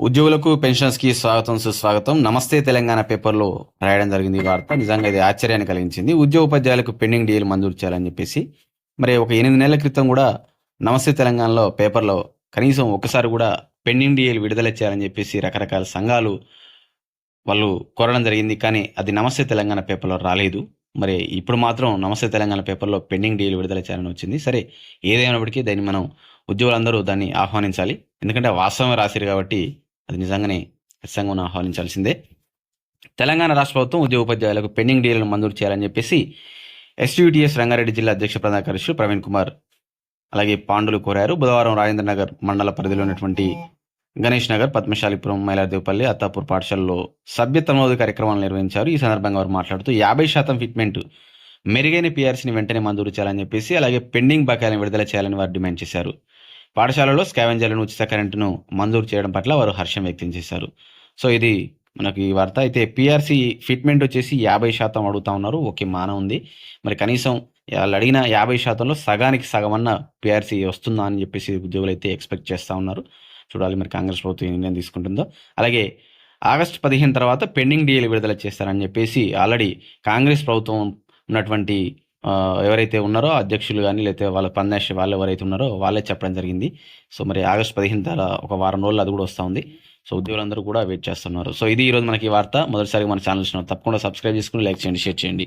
ఉద్యోగులకు పెన్షన్స్కి స్వాగతం సుస్వాగతం. నమస్తే తెలంగాణ పేపర్లో రాయడం జరిగింది ఈ వార్త. నిజంగా ఇది ఆశ్చర్యాన్ని కలిగించింది. ఉద్యోగోపాధ్యాయులకు పెండింగ్ డీలు మంజూరు చేయాలని చెప్పేసి మరి ఒక ఎనిమిది నెలల క్రితం కూడా నమస్తే తెలంగాణలో పేపర్లో కనీసం ఒకసారి కూడా పెండింగ్ డీఎల్ విడుదల చేయాలని చెప్పేసి రకరకాల సంఘాలు వాళ్ళు కోరడం జరిగింది. కానీ అది నమస్తే తెలంగాణ పేపర్లో రాలేదు. మరి ఇప్పుడు మాత్రం నమస్తే తెలంగాణ పేపర్లో పెండింగ్ డీల్ విడుదల చేయాలని వచ్చింది. సరే ఏదైనప్పటికీ దాన్ని మనం ఉద్యోగులందరూ దాన్ని ఆహ్వానించాలి. ఎందుకంటే వాస్తవమే రాశారు కాబట్టి అది నిజంగానే ఖచ్చితంగా మనం ఆహ్వానించాల్సిందే. తెలంగాణ రాష్ట్ర ప్రభుత్వం ఉద్యోగ ఉపాధ్యాయులకు పెండింగ్ డీలను మంజూరు చేయాలని చెప్పేసి ఎస్యూటీఎస్ రంగారెడ్డి జిల్లా అధ్యక్ష ప్రధాన కార్యదర్శి ప్రవీణ్ కుమార్ అలాగే పాండులు కోరారు. బుధవారం రాజేంద్ర నగర్ మండల పరిధిలో ఉన్నటువంటి గణేష్ నగర్ పద్మశాలిపురం మైలాదేవపల్లి అత్తాపూర్ పాఠశాలలో సభ్యత్వ నమోదు కార్యక్రమాలు నిర్వహించారు. ఈ సందర్భంగా వారు మాట్లాడుతూ యాభై శాతం ఫిట్మెంట్ మెరుగైన పీఆర్సీని వెంటనే మంజూరు చేయాలని చెప్పేసి అలాగే పెండింగ్ బకాయిలను విడుదల చేయాలని వారు డిమాండ్ చేశారు. పాఠశాలలో స్కావెంజర్లను ఉచిత కరెంటును మంజూరు చేయడం పట్ల వారు హర్షం వ్యక్తం చేశారు. సో ఇది మనకి ఈ వార్త. అయితే పిఆర్సీ ఫిట్మెంట్ వచ్చేసి యాభై శాతం అడుగుతా ఉన్నారు. ఓకే మాన ఉంది. మరి కనీసం వాళ్ళు అడిగిన యాభై శాతంలో సగానికి సగమన్న పిఆర్సీ వస్తుందా అని చెప్పేసి ఉద్యోగులు అయితే ఎక్స్పెక్ట్ చేస్తూ ఉన్నారు. చూడాలి మరి కాంగ్రెస్ ప్రభుత్వం నిర్ణయం తీసుకుంటుందో. అలాగే ఆగస్టు పదిహేను తర్వాత పెండింగ్ డీఎల్ విడుదల చేస్తారని చెప్పేసి ఆల్రెడీ కాంగ్రెస్ ప్రభుత్వం ఉన్నటువంటి ఎవరైతే ఉన్నారో అధ్యక్షులు కానీ లేకపోతే వాళ్ళ పందాషి వాళ్ళు ఎవరైతే ఉన్నారో వాళ్ళే చెప్పడం జరిగింది. సో మరి ఆగస్ట్ పదిహేను తర్వాత ఒక వారం రోజులు అది కూడా వస్తూ ఉంది. సో ఉద్యోగులందరూ కూడా వెయిట్ చేస్తున్నారు. సో ఇది ఈరోజు మనకి వార్త. మొదటిసారి మన ఛానల్ తప్పకుండా సబ్స్క్రైబ్ చేసుకుని లైక్ చేయండి షేర్ చేయండి.